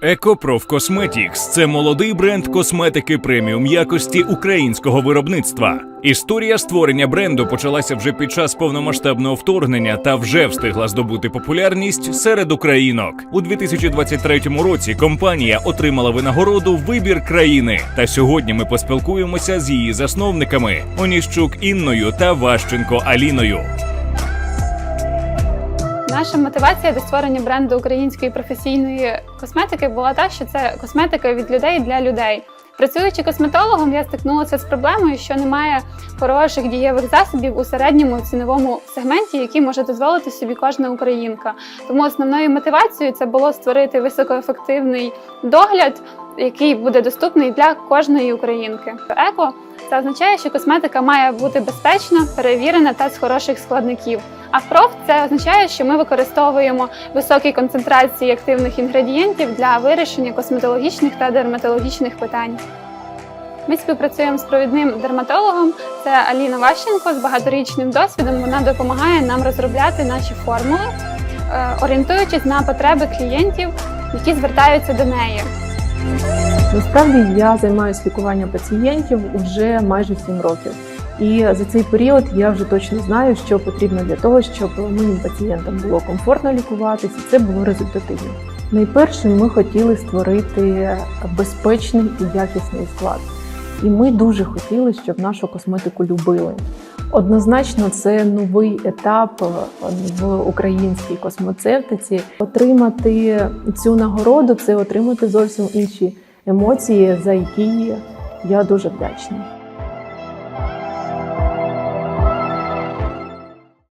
Екопроф Косметікс це молодий бренд косметики преміум якості українського виробництва. Історія створення бренду почалася вже під час повномасштабного вторгнення та вже встигла здобути популярність серед українок. У 2023 році компанія отримала винагороду Вибір країни. Та сьогодні ми поспілкуємося з її засновниками Оніщук Інною та Ващенко Аліною. Наша мотивація до створення бренду української професійної косметики була та, що це косметика від людей для людей. Працюючи косметологом, я стикнулася з проблемою, що немає хороших дієвих засобів у середньому ціновому сегменті, які може дозволити собі кожна українка. Тому основною мотивацією це було створити високоефективний догляд, який буде доступний для кожної українки. Еко це означає, що косметика має бути безпечна, перевірена та з хороших складників. А проф це означає, що ми використовуємо високі концентрації активних інгредієнтів для вирішення косметологічних та дерматологічних питань. Ми співпрацюємо з провідним дерматологом. Це Аліна Ващенко з багаторічним досвідом. Вона допомагає нам розробляти наші формули, е, орієнтуючись на потреби клієнтів, які звертаються до неї. Насправді я займаюся лікуванням пацієнтів уже майже 7 років. І за цей період я вже точно знаю, що потрібно для того, щоб моїм пацієнтам було комфортно лікуватися, і це було результативно. Найперше, ми хотіли створити безпечний і якісний склад. І ми дуже хотіли, щоб нашу косметику любили. Однозначно, це новий етап в українській космоцевтиці. Отримати цю нагороду це отримати зовсім інші емоції, за які я дуже вдячна.